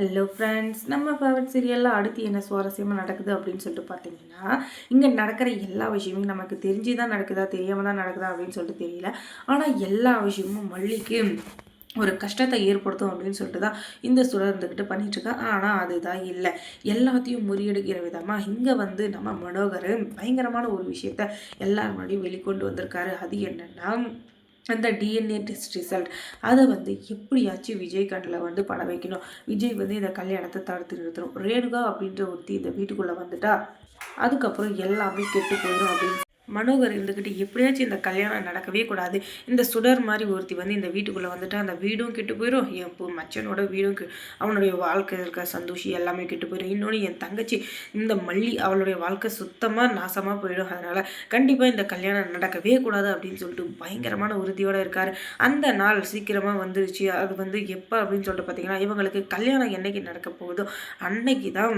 Hello friends நம்ம favourite சீரியலில் அடுத்து என்ன சுவாரஸ்யமாக நடக்குது அப்படின்னு சொல்லிட்டு பார்த்தீங்கன்னா இங்கே நடக்கிற எல்லா விஷயமும் நமக்கு தெரிஞ்சு தான் நடக்குதா தெரியாமல் தான் நடக்குதா அப்படின்னு சொல்லிட்டு தெரியல. ஆனால் எல்லா விஷயமும் மல்லிக்கு ஒரு கஷ்டத்தை ஏற்படுத்தும் அப்படின்னு சொல்லிட்டு தான் இந்த சுடர் இருந்துக்கிட்டு பண்ணிகிட்ருக்கா ஆனால் அதுதான் இல்லை. எல்லாத்தையும் முறியடிக்கிற விதமாக இங்கே வந்து நம்ம மனோகர் பயங்கரமான ஒரு விஷயத்த எல்லாரும் முன்னாடியும் வெளிக்கொண்டு வந்திருக்காரு. அது என்னென்னா அந்த டிஎன்ஏ டெஸ்ட் ரிசல்ட் அதை வந்து எப்படியாச்சும் விஜய் கண்ணில் வந்து பட வைக்கணும். விஜய் வந்து இந்த கல்யாணத்தை தடுத்து நிறுத்தணும். ரேணுகா அப்படின்ற ஒருத்தி இந்த வீட்டுக்குள்ளே வந்துட்டா அதுக்கப்புறம் எல்லாமே கெட்டு போயிடும் அப்படின்னு மனோகர் இருந்துக்கிட்டு எப்படியாச்சும் இந்த கல்யாணம் நடக்கவே கூடாது. இந்த சுடர் மாதிரி ஒருத்தி வந்து இந்த வீட்டுக்குள்ளே வந்துட்டு அந்த வீடும் கெட்டு போயிடும் என் மச்சனோட வீடும் அவனுடைய வாழ்க்கை இருக்க சந்தோஷி எல்லாமே கெட்டு போயிடும் இன்னொன்று என் தங்கச்சி இந்த மல்லி அவளுடைய வாழ்க்கை சுத்தமாக நாசமாக போயிடும். அதனால் கண்டிப்பாக இந்த கல்யாணம் நடக்கவே கூடாது அப்படின்னு சொல்லிட்டு பயங்கரமான உறுதியோடு இருக்கார். அந்த நாள் சீக்கிரமாக வந்துருச்சு. அது வந்து எப்போ அப்படின்னு சொல்லிட்டு பார்த்தீங்கன்னா இவங்களுக்கு கல்யாணம் என்னைக்கு நடக்க போகுதோ அன்னைக்கு தான்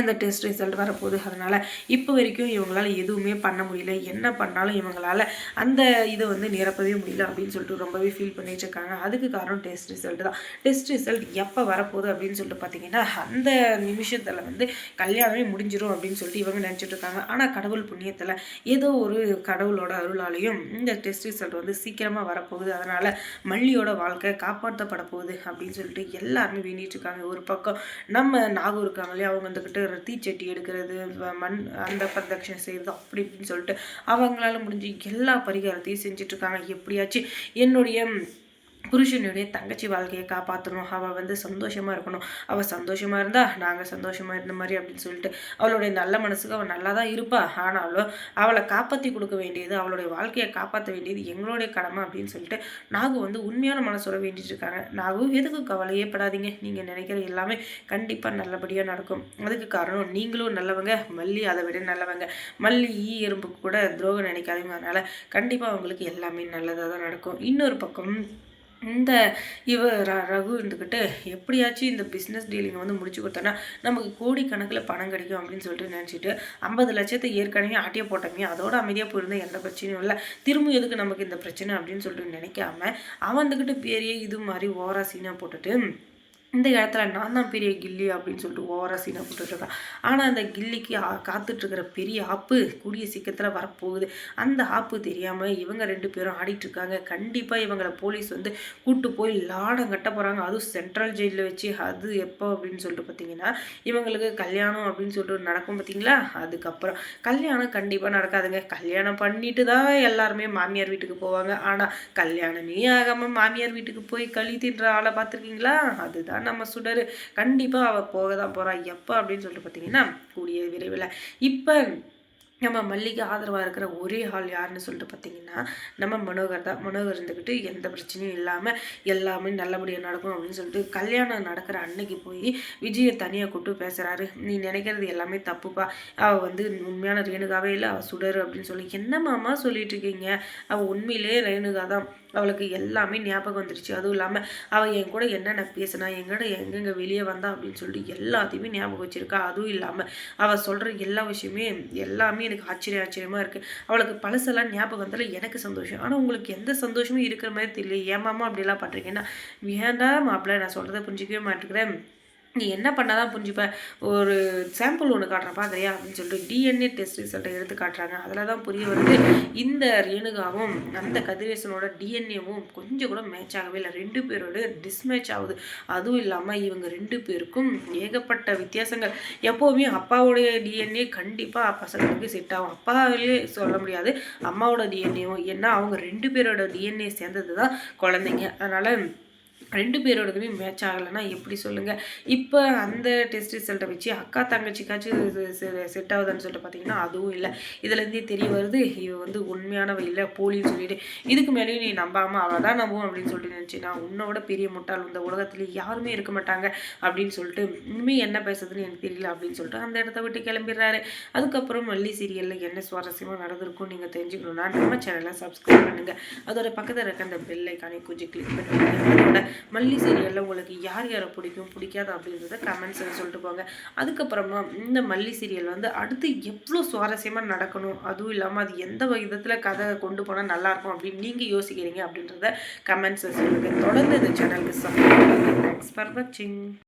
அந்த டெஸ்ட் ரிசல்ட் வரப்போகுது. அதனால் இப்போ வரைக்கும் இவங்களால் எதுவுமே பண்ண முடியல. என்ன பண்ணாலும் இவங்களால் அந்த இதை வந்து நிரப்பவே முடியல அப்படின்னு சொல்லிட்டு ரொம்பவே ஃபீல் பண்ணிட்டு இருக்காங்க. அதுக்கு காரணம் டெஸ்ட் ரிசல்ட் தான். டெஸ்ட் ரிசல்ட் எப்போ வரப்போகுது அப்படின்னு சொல்லிட்டு பார்த்தீங்கன்னா அந்த நிமிஷத்தில் வந்து கல்யாணமே முடிஞ்சிடும் அப்படின்னு சொல்லிட்டு இவங்க நினச்சிட்டு இருக்காங்க. ஆனால் கடவுள் புண்ணியத்தில் ஏதோ ஒரு கடவுளோட அருளாலையும் இந்த டெஸ்ட் ரிசல்ட் வந்து சீக்கிரமாக வரப்போகுது. அதனால் மல்லியோட வாழ்க்கை காப்பாற்றப்பட போகுது அப்படின்னு சொல்லிட்டு எல்லாருமே வேண்டிட்டு இருக்காங்க. ஒரு பக்கம் நம்ம நாகூர் இருக்காங்க இல்லையா அவங்க வந்துக்கிட்டு தீச்சட்டி எடுக்கிறது மண் அந்த பிரதட்சணை செய்கிறது அப்படி இப்படின்னு சொல்லிட்டு அவங்களால முடிஞ்சு எல்லா பரிகாரத்தையும் செஞ்சிட்ருக்காங்க எப்படியாச்சும் என்னுடைய புருஷனுடைய தங்கச்சி வாழ்க்கையை காப்பாற்றணும் அவள் வந்து சந்தோஷமாக இருக்கணும். அவள் சந்தோஷமாக இருந்தால் நாங்கள் சந்தோஷமாக இருந்த மாதிரி அப்படின்னு சொல்லிட்டு அவளுடைய நல்ல மனசுக்கு அவள் நல்லா தான் இருப்பா. ஆனாலும் அவளை காப்பாற்றி கொடுக்க வேண்டியது அவளுடைய வாழ்க்கையை காப்பாற்ற வேண்டியது எங்களுடைய கடமை அப்படின்னு சொல்லிட்டு நாகு வந்து உண்மையான மனசோட வேண்டிட்டு இருக்காங்க. நாகு எதுக்கு கவலையே படாதீங்க. நீங்கள் நினைக்கிற எல்லாமே கண்டிப்பாக நல்லபடியாக நடக்கும். அதுக்கு காரணம் நீங்களும் நல்லவங்க மல்லி அதை விட நல்லவங்க. மல்லி ஈ எறும்புக்கு கூட துரோகம் நினைக்காதீங்க. அதனால் கண்டிப்பாக அவங்களுக்கு எல்லாமே நல்லதாக தான் நடக்கும். இன்னொரு பக்கம் இந்த இவ ரகு இருந்துக்கிட்டு எப்படியாச்சும் இந்த பிஸ்னஸ் டீலிங் வந்து முடிச்சு கொடுத்தோன்னா நமக்கு கோடிக்கணக்கில் பணம் கிடைக்கும் அப்படின்னு சொல்லிட்டு நினச்சிட்டு ஐம்பது லட்சத்தை ஏற்கனவே ஆட்டிய போட்டோமே அதோட அமைதியாக போயிருந்தால் எந்த பிரச்சனையும் இல்லை. திரும்ப எதுக்கு நமக்கு இந்த பிரச்சனை அப்படின்னு சொல்லிட்டு நினைக்காம அவன் வந்துக்கிட்டு பேரையே இது மாதிரி ஓரா சீனாக போட்டுட்டு இந்த இடத்துல நான் தான் பெரிய கில்லி அப்படின்னு சொல்லிட்டு ஓவராக சீனை போட்டுட்ருக்கான் ஆனால் அந்த கில்லிக்கு காத்துட்ருக்கிற பெரிய ஆப்பு கூடிய சீக்கிரத்தில் வரப்போகுது. அந்த ஆப்பு தெரியாமல் இவங்க ரெண்டு பேரும் ஆடிட்டுருக்காங்க கண்டிப்பாக இவங்களை போலீஸ் வந்து கூட்டு போய் லாடம் கட்ட போகிறாங்க அதுவும் சென்ட்ரல் ஜெயிலில் வச்சு அது எப்போ அப்படின்னு சொல்லிட்டு பார்த்தீங்கன்னா இவங்களுக்கு கல்யாணம் அப்படின்னு சொல்லிட்டு நடக்கும் பார்த்தீங்களா அதுக்கப்புறம் கல்யாணம் கண்டிப்பாக நடக்காதுங்க. கல்யாணம் பண்ணிட்டு தான் எல்லாருமே மாமியார் வீட்டுக்கு போவாங்க. ஆனால் கல்யாணமே ஆகாமல் மாமியார் வீட்டுக்கு போய் கழி தின்ற ஆளை பார்த்துருக்கீங்களா அதுதான் நம்ம சுடர். கண்டிப்பாக அவள் போக தான் போகிறா எப்போ அப்படின்னு சொல்லிட்டு பார்த்தீங்கன்னா கூடிய விரைவில். இப்போ நம்ம மல்லிகை ஆதரவாக இருக்கிற ஒரே ஆள் யாருன்னு சொல்லிட்டு பார்த்தீங்கன்னா நம்ம மனோகர் தான். மனோகர் இருந்துக்கிட்டு எந்த பிரச்சனையும் இல்லாமல் எல்லாமே நல்லபடியாக நடக்கும் அப்படின்னு சொல்லிட்டு கல்யாணம் நடக்கிற அன்னைக்கு போய் விஜயை தனியாக கூப்பிட்டு பேசுகிறாரு நீ நினைக்கிறது எல்லாமே தப்புப்பா. அவள் வந்து உண்மையான ரேணுகாவே இல்லை அவள் சுடர் அப்படின்னு சொல்லி என்னமாம்மா சொல்லிட்டு இருக்கீங்க? அவள் உண்மையிலே ரேணுகா தான். அவளுக்கு எல்லாமே ஞாபகம் வந்துருச்சு. அதுவும் இல்லாமல் அவள் என் கூட என்னென்ன பேசினா எங்கட எங்கெங்கே வெளியே வந்தா அப்படின்னு சொல்லிட்டு எல்லாத்தையுமே ஞாபகம் வச்சுருக்கா. அதுவும் இல்லாமல் அவள் சொல்கிற எல்லா விஷயமே எல்லாமே எனக்கு ஆச்சரிய ஆச்சரியமாக இருக்குது அவளுக்கு பழசெல்லாம் ஞாபகம் வந்தாலும் எனக்கு சந்தோஷம். ஆனால் உங்களுக்கு எந்த சந்தோஷமும் இருக்கிற மாதிரி தெரியல ஏமாமா அப்படிலாம் பண்ணுறீங்கன்னா வேண்டாம் மாப்பிள்ள நான் சொல்கிறத புரிஞ்சிக்கவே மாட்டேங்கிறேன். நீ என்ன பண்ணால் தான் புரிஞ்சுப்ப. ஒரு சாம்பிள் ஒன்று காட்டுற பார்க்குறியா அப்படின்னு சொல்லிட்டு டிஎன்ஏ டெஸ்ட் ரிசல்ட்டை எடுத்து காட்டுறாங்க. அதில் தான் புரிய வருது இந்த ரேணுகாவும் அந்த கதிரேசனோட டிஎன்ஏவும் கொஞ்சம் கூட மேட்ச் ஆகவே இல்லை. ரெண்டு பேரோட டிஸ்மேட்ச் ஆகுது. அதுவும் இல்லாமல் இவங்க ரெண்டு பேருக்கும் ஏகப்பட்ட வித்தியாசங்கள். எப்போவுமே அப்பாவுடைய டிஎன்ஏ கண்டிப்பாக பசங்களுக்கு செட் ஆகும். அப்பாவிலே சொல்ல முடியாது அம்மாவோட டிஎன்ஏவும் ஏன்னா அவங்க ரெண்டு பேரோட டிஎன்ஏ சேர்ந்தது தான் குழந்தைங்க. அதனால் ரெண்டு பேரோடதுமே மேட்ச் ஆகலைன்னா எப்படி சொல்லுங்கள் இப்போ அந்த டெஸ்ட் ரிசல்ட்டை வச்சு அக்கா தங்கச்சிக்காச்சும் செட் ஆகுதுன்னு சொல்லிட்டு பார்த்தீங்கன்னா அதுவும் இல்லை. இதுலேருந்தே தெரிய வருது இவ வந்து உண்மையானவ இல்லை போலின்னு சொல்லிட்டு. இதுக்கு மேலேயும் நீ நம்பாமல் அவ்வளோதான் நம்புவோம் அப்படின்னு சொல்லிட்டு நினச்சி நான் உன்னோட பெரிய முட்டாள் இந்த உலகத்துல யாருமே இருக்க மாட்டாங்க அப்படின்னு சொல்லிட்டு இனிமேல் என்ன பேசுறதுன்னு எனக்கு தெரியல அப்படின்னு சொல்லிட்டு அந்த இடத்த விட்டு கிளம்பிடுறாரு. அதுக்கப்புறம் மல்லி சீரியலில் என்ன சுவாரஸ்யமாக நடந்திருக்கும் நீங்கள் தெரிஞ்சுக்கணும்னா நம்ம சேனலை சப்ஸ்கிரைப் பண்ணுங்கள் அதோட பக்கத்தில் இருக்க அந்த பெல் ஐக்கானை கொஞ்சம் கிளிக் பண்ணுங்கள் மல்லி சீரியலில் உங்களுக்கு யார் யாரை பிடிக்கும் பிடிக்காது அப்படின்றத கமெண்ட்ஸில் சொல்லிட்டு போங்க. அதுக்கப்புறமா இந்த மல்லி சீரியல் வந்து அடுத்து எவ்வளோ சுவாரஸ்யமாக நடக்கணும் அதுவும் இல்லாமல் அது எந்த விதத்தில் கதை கொண்டு போனால் நல்லாயிருக்கும் அப்படின்னு நீங்கள் யோசிக்கிறீங்க அப்படின்றத கமெண்ட்ஸில் சொல்லுங்கள் தொடர்ந்து இந்த சேனலுக்கு சப்ஸ்கிரைப் தேங்க்ஸ் ஃபார் வாட்சிங்